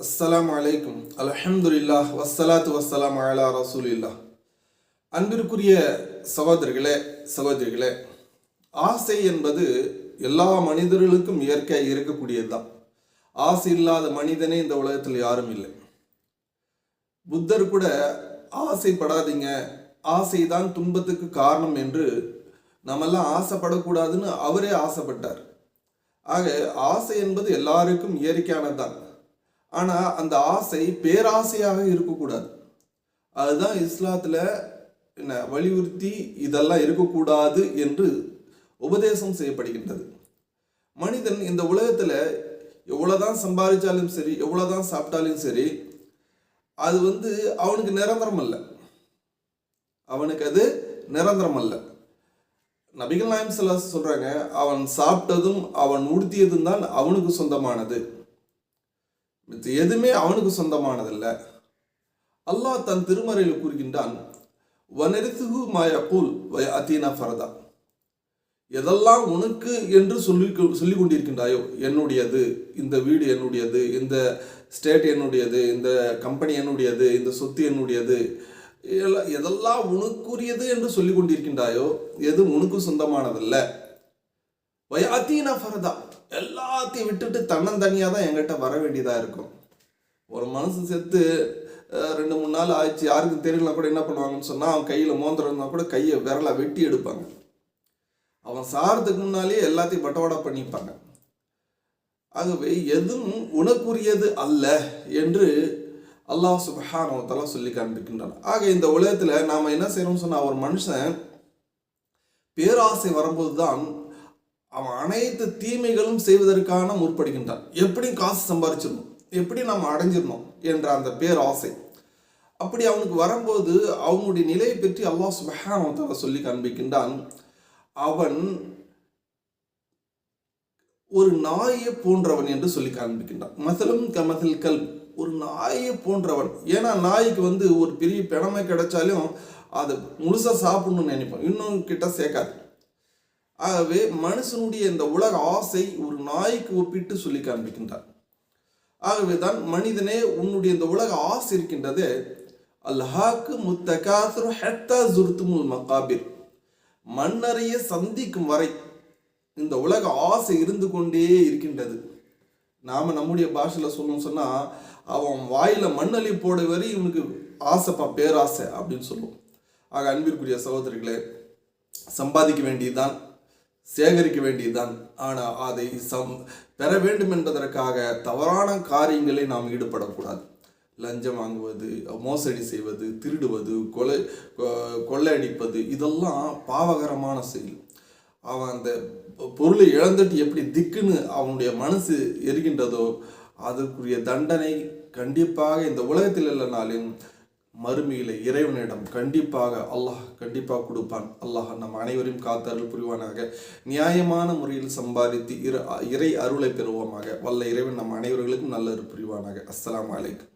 அஸ்லாம் அலைக்கும். அலஹம்துல்லா வசலாத்து வஸ்ஸலாம் அலா ரசூலில்லா அன்பிற்குரிய சகோதரிகளே சகோதரிகளே ஆசை என்பது எல்லா மனிதர்களுக்கும் இயற்கையாக இருக்கக்கூடியது தான் ஆசை இல்லாத மனிதனே இந்த உலகத்தில் யாரும் இல்லை. புத்தர் கூட ஆசைப்படாதீங்க ஆசைதான் துன்பத்துக்கு காரணம் என்று நம்மெல்லாம் ஆசைப்படக்கூடாதுன்னு அவரே ஆசைப்பட்டார். ஆக ஆசை என்பது எல்லாருக்கும் இயற்கையானதுதான். ஆனால் அந்த ஆசை பேராசையாக இருக்கக்கூடாது. அதுதான் இஸ்லாத்தில் என்ன வலியுறுத்தி இதெல்லாம் இருக்கக்கூடாது என்று உபதேசம் செய்யப்படுகின்றது. மனிதன் இந்த உலகத்தில் எவ்வளோதான் சம்பாதிச்சாலும் சரி எவ்வளோதான் சாப்பிட்டாலும் சரி அது வந்து அவனுக்கு நிரந்தரம் அல்ல. அவனுக்கு அது நிரந்தரம் அல்ல. நபிகள் நாயம் சொல்கிறாங்க அவன் சாப்பிட்டதும் அவன் உடுத்தியதும் தான் அவனுக்கு சொந்தமானது. எதுவுமே அவனுக்கு சொந்தமானதல்ல. அல்லாஹ் தன் திருமறையில் கூறுகின்றான் வனரித்துகு மாயக்கூல் வய அதீனா ஃபரதா. எதெல்லாம் உனக்கு என்று சொல்லி சொல்லி கொண்டிருக்கின்றாயோ என்னுடையது இந்த வீடு என்னுடையது இந்த ஸ்டேட் என்னுடையது இந்த கம்பெனி என்னுடையது இந்த சொத்து என்னுடையது எல்லாம் எதெல்லாம் உனக்குரியது என்று சொல்லி கொண்டிருக்கின்றாயோ எது உனக்கு சொந்தமானதல்ல. வயாத்தீனா ஃபரதா. எல்லாத்தையும் விட்டுட்டு தன்னந்தனியாக தான் எங்கிட்ட வர வேண்டியதாக இருக்கும். ஒரு மனசு செத்து ரெண்டு மூணு நாள் ஆயிடுச்சு யாருக்கும் தெரியலனா கூட என்ன பண்ணுவாங்கன்னு சொன்னால் அவன் கையில் மோந்திரம்னா கூட கையை விரலை வெட்டி எடுப்பாங்க. அவன் சாரத்துக்கு முன்னாலே எல்லாத்தையும் பட்டவாடா பண்ணிப்பாங்க. ஆகவே எதுவும் உனக்குரியது அல்ல என்று அல்லாஹ் சுபஹானோ சொல்லி காண்பிக்கின்றான். ஆக இந்த உலகத்தில் நாம் என்ன செய்யணும்னு சொன்னால் ஒரு மனுஷன் பேராசை வரும்போது தான் அவன் அனைத்து தீமைகளும் செய்வதற்கான முற்படுகின்றான். எப்படி காசு சம்பாதிச்சிடணும் எப்படி நாம் அடைஞ்சிடணும்? என்ற அந்த பேர் ஆசை அப்படி அவனுக்கு வரும்போது அவனுடைய நிலையை பற்றி அல்லாஹ் சுபஹானோ சொல்லி காண்பிக்கின்றான். அவன் ஒரு நாயை போன்றவன் என்று சொல்லி காண்பிக்கின்றான். மசலும் கமசல் கல் ஒரு நாயை போன்றவன். ஏன்னா நாய்க்கு வந்து ஒரு பெரிய பிணமை கிடைச்சாலும் அதை முழுசாக சாப்பிடணும்னு நினைப்பான். இன்னும் கிட்ட சேர்க்காது. ஆகவே மனுஷனுடைய இந்த உலக ஆசை ஒரு நாய்க்கு ஒப்பிட்டு சொல்லி காண்பிக்கின்றார். ஆகவே தான் மனிதனே உன்னுடைய இந்த உலக ஆசை இருக்கின்றது அல்ஹாக்கு முத்தகாசுரு ஹெத்தா ஜுர்துமுல் மகாபிர். மன்னரைய சந்திக்கும் வரை இந்த உலக ஆசை இருந்து கொண்டே இருக்கின்றது. நாம் நம்முடைய பாஷையில் சொல்லணும் சொன்னால் அவன் வாயில் மண்ணலி போட வரை இவனுக்கு ஆசைப்பா பேராசை அப்படின்னு சொல்லுவோம். ஆக அன்பிற்குரிய சகோதரிகளே சம்பாதிக்க வேண்டியதுதான் சேகரிக்க வேண்டியதுதான். ஆனால் அதை சம் பெற வேண்டும் என்பதற்காக தவறான காரியங்களை நாம் ஈடுபடக்கூடாது. லஞ்சம் வாங்குவது மோசடி செய்வது திருடுவது கொலை கொ- கொள்ளையடிப்பது இதெல்லாம் பாவகரமான செயல். அவன் அந்த பொருளை இழந்துட்டு எப்படி திக்குன்னு அவனுடைய மனசு எரிகின்றதோ அதற்குரிய தண்டனை கண்டிப்பாக இந்த உலகத்தில் இல்லைனாலும் மறுமையில் இறைவனிடம் கண்டிப்பாக அல்லாஹ் கண்டிப்பாக கொடுப்பான். அல்லாஹ் நம் அனைவரையும் காத்தருள் புரிவானாக. நியாயமான முறையில் சம்பாதித்து இரு இறை அருளை பெறுவோமாக. வல்ல இறைவன் நம் அனைவர்களுக்கும் நல்ல புரிவானாக. அஸ்லாம் அலைக்கும்.